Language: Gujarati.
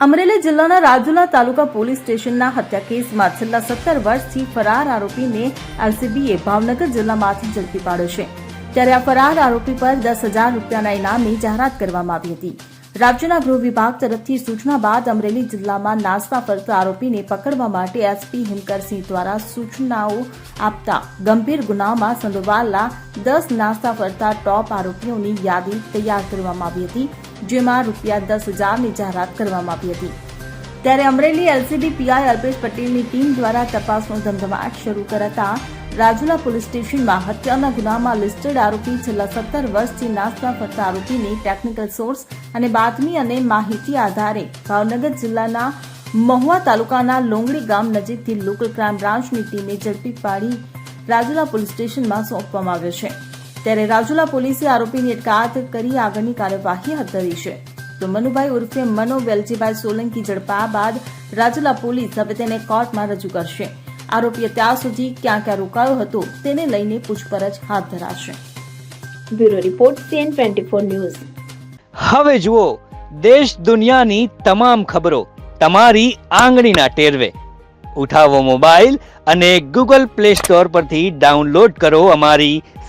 અમરેલી જિલ્લાના રાજુલા તાલુકા પોલીસ સ્ટેશનના હત્યા કેસમાં છેલ્લા સત્તર વર્ષથી ફરાર આરોપીને આરસીબીએ ભાવનગર જિલ્લામાંથી ઝડપી પાડ્યો છે. ત્યારે આ ફરાર આરોપી પર દસ હજાર રૂપિયાના ઇનામની જાહેરાત કરવામાં આવી હતી. રાજ્યના ગૃહ વિભાગ તરફથી સૂચના બાદ અમરેલી જિલ્લામાં નાસ્તા ફરતા આરોપીને પકડવા માટે એસપી હિમકરસિંહ દ્વારા સૂચનાઓ આપતા ગંભીર ગુનામાં સંડોવાયેલા દસ નાસ્તા ફરતા ટોપ આરોપીઓની યાદી તૈયાર કરવામાં આવી હતી. જેમાં રૂપિયા દસ હજારની જાહેરાત કરવામાં આવી હતી. ત્યારે અમરેલી એલસીબી પીઆઈ અલ્પેશ પટેલની ટીમ દ્વારા તપાસનો ધમધમાટ શરૂ કરાતા રાજુલા પોલીસ સ્ટેશનમાં હત્યાના ગુનામાં લિસ્ટેડ આરોપી છેલ્લા સત્તર વર્ષથી નાસ્તા ફરતા આરોપીની ટેકનિકલ સોર્સ અને બાતમી અને માહિતી આધારે ભાવનગર જિલ્લાના મહુવા તાલુકાના લોંગડી ગામ નજીકથી લોકલ ક્રાઇમ બ્રાન્ચની ટીમે ઝડપી પાડી રાજુલા પોલીસ સ્ટેશનમાં સોંપવામાં આવ્યો છે. ત્યારે રાજુલા પોલીસે આરોપીની અટકાયત કરી આગળની કાર્યવાહી હાથ ધરી છે. તો મનુભાઈ ઉર્ફે મનો વેલજીભાઈ સોલંકી ઝડપા બાદ રાજુલા પોલીસ હવે તેને કોર્ટમાં રજૂ કરશે. આરોપી અત્યાર સુધી ક્યાં ક્યાં રોકાયો હતો તેને લઈને પૂછપરછ હાથ ધરાશે. Bureau report CN twenty four news. હવે જુઓ દેશ દુનિયાની તમામ ખબરો તમારી આંગળીના ટેરવે. ઉઠાવો મોબાઈલ અને ગૂગલ પ્લે સ્ટોર પરથી ડાઉનલોડ કરો અમારી